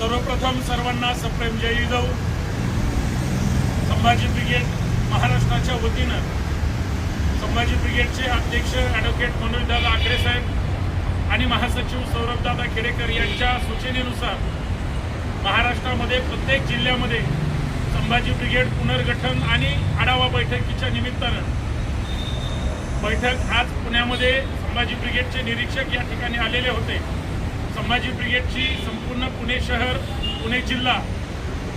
सर्वप्रथम सर्वांना सप्रेम जय जाऊ. संभाजी ब्रिगेड महाराष्ट्राच्या वतीनं संभाजी ब्रिगेडचे अध्यक्ष ॲडव्होकेट मनोजदादा आखरे साहेब आणि महासचिव सौरभदादा खेडेकर यांच्या सूचनेनुसार महाराष्ट्रामध्ये प्रत्येक जिल्ह्यामध्ये संभाजी ब्रिगेड पुनर्गठन आणि आढावा बैठकीच्या निमित्तानं बैठक आज पुण्यामध्ये संभाजी ब्रिगेडचे निरीक्षक या ठिकाणी आलेले होते. संभाजी ब्रिगेडची संपूर्ण पुणे शहर पुणे जिल्हा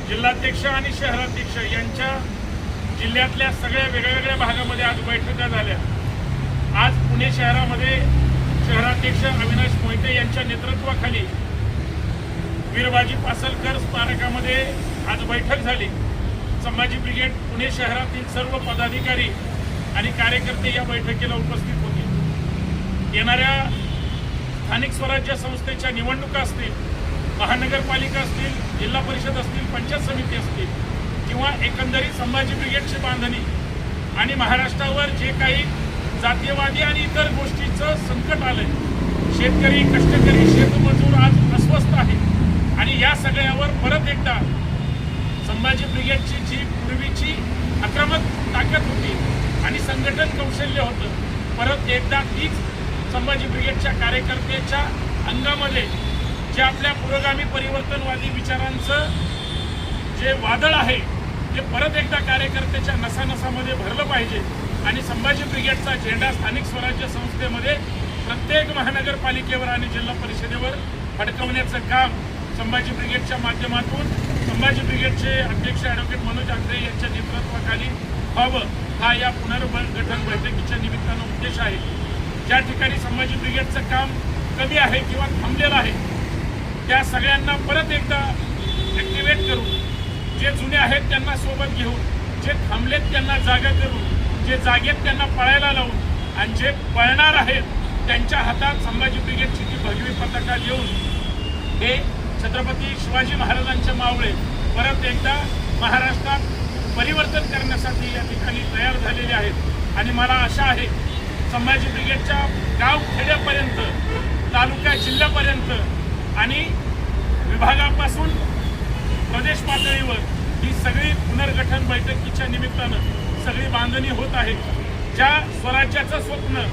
जिल्हाध्यक्ष आणि शहराध्यक्ष यांच्या जिल्ह्यातल्या सगळ्या वेगवेगळ्या भागामध्ये आज बैठका झाल्या. आज पुणे शहरामध्ये शहराध्यक्ष अविनाश मोहिते यांच्या नेतृत्वाखाली वीरबाजी पासलकर स्मारकामध्ये आज बैठक झाली. संभाजी ब्रिगेड पुणे शहरातील सर्व पदाधिकारी आणि कार्यकर्ते या बैठकीला उपस्थित होते. येणाऱ्या स्थानिक स्वराज्य संस्थेच्या निवडणुका असतील महानगरपालिका असतील जिल्हा परिषद असतील पंचायत समिती असतील किंवा एकंदरीत संभाजी ब्रिगेडची बांधणी आणि महाराष्ट्रावर जे काही जातीयवादी आणि इतर गोष्टीचं संकट आलंय शेतकरी कष्टकरी शेतमजूर आज अस्वस्थ आहे आणि या सगळ्यावर परत एकदा संभाजी ब्रिगेडची जी पूर्वीची आक्रमक ताकद होती आणि संघटन कौशल्य होतं परत एकदा तीच संभाजी ब्रिगेडच्या कार्यकर्त्याच्या अंगामध्ये जे आपल्या पुरोगामी परिवर्तनवादी विचारांचं जे वादळ आहे ते परत एकदा कार्यकर्त्याच्या नसानसामध्ये भरलं पाहिजे. आणि संभाजी ब्रिगेडचा झेंडा स्थानिक स्वराज्य संस्थेमध्ये प्रत्येक महानगरपालिकेवर आणि जिल्हा परिषदेवर फडकवण्याचं काम संभाजी ब्रिगेडच्या माध्यमातून संभाजी ब्रिगेडचे अध्यक्ष ॲडव्होकेट मनोज आंग्रे यांच्या नेतृत्वाखाली व्हावं हा या पुनर्गठन बैठकीच्या निमित्तानं उद्देश आहे. ज्या ठिकाणी संभाजी ब्रिगेडचं काम कमी आहे किंवा थांबलेलं आहे त्या सगळ्यांना परत एकदा ॲक्टिवेट करून जे जुने आहेत त्यांना सोबत घेऊन जे थांबलेत त्यांना जागा करून जे जागेत त्यांना पळायला लावून आणि जे पळणार आहेत त्यांच्या हातात संभाजी ब्रिगेडची ती भगवी पताका देऊन हे छत्रपती शिवाजी महाराजांचे मावळे परत एकदा महाराष्ट्रात परिवर्तन करण्यासाठी या ठिकाणी तयार झालेले आहेत. आणि मला आशा आहे संभाजी ब्रिगेडच्या गाव खेड्यापर्यंत तालुका जिल्ह्यापर्यंत आणि विभागापासून प्रदेश पातळीवर ही सगळी पुनर्गठन बैठकीच्या निमित्तानं सगळी बांधणी होत आहे. ज्या स्वराज्याचं स्वप्न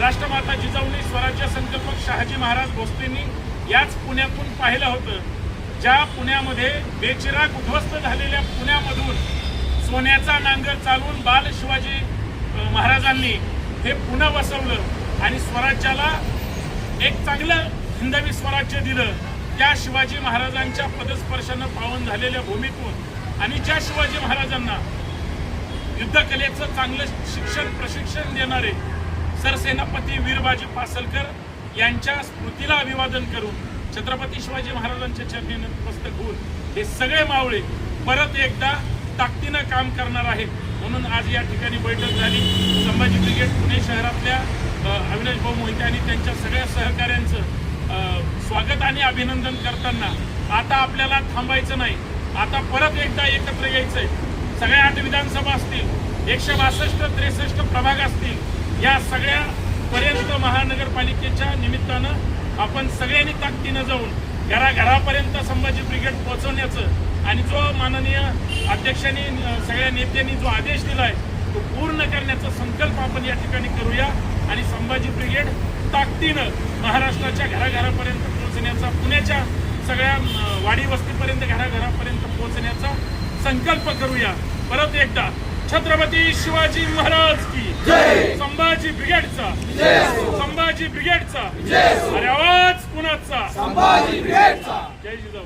राष्ट्रमाता जिजाऊनी स्वराज्य संकल्पक शहाजी महाराज भोसलेंनी याच पुण्यातून पाहिलं होतं ज्या पुण्यामध्ये बेचिराग उद्ध्वस्त झालेल्या पुण्यामधून सोन्याचा नांगर चालवून बाल शिवाजी महाराजांनी हे पुन्हा वसवलं आणि स्वराज्याला एक चांगलं हिंदवी स्वराज्य दिलं. त्या शिवाजी महाराजांच्या पदस्पर्शानं पावन झालेल्या भूमीतून आणि ज्या शिवाजी महाराजांना युद्धकलेचं चांगलं शिक्षण प्रशिक्षण देणारे सरसेनापती वीरबाजी पासलकर यांच्या स्मृतीला अभिवादन करून छत्रपती शिवाजी महाराजांच्या चरणी नतमस्तक होऊन हे सगळे मावळे परत एकदा ताकदीनं काम करणार आहेत म्हणून आज या ठिकाणी बैठक झाली. संभाजी ब्रिगेड पुणे शहरातल्या अविनाश भाऊ मोहिते आणि त्यांच्या सगळ्या सहकाऱ्यांचं स्वागत आणि अभिनंदन करताना आता आपल्याला थांबायचं नाही. आता परत एकदा एकत्र यायचंय. सगळ्या आठ विधानसभा असतील एकशे बासष्ट त्रेसष्ट प्रभाग असतील या सगळ्या पर्यंत महानगरपालिकेच्या निमित्तानं आपण सगळ्यांनी ताकदीनं जाऊन घराघरापर्यंत संभाजी ब्रिगेड पोहोचवण्याचं आणि जो माननीय अध्यक्षांनी सगळ्या नेत्यांनी जो आदेश दिलाय तो पूर्ण करण्याचा संकल्प आपण या ठिकाणी करूया. आणि संभाजी ब्रिगेड ताकदीनं महाराष्ट्राच्या घराघरापर्यंत पोहोचण्याचा पुण्याच्या सगळ्या वाडी वस्तीपर्यंत घराघरापर्यंत पोहोचण्याचा संकल्प करूया. परत एकदा छत्रपती शिवाजी महाराज की संभाजी ब्रिगेडचा संभाजी ब्रिगेडचा अरे आवाज ब्रिगेडचा! जय जिजाऊ.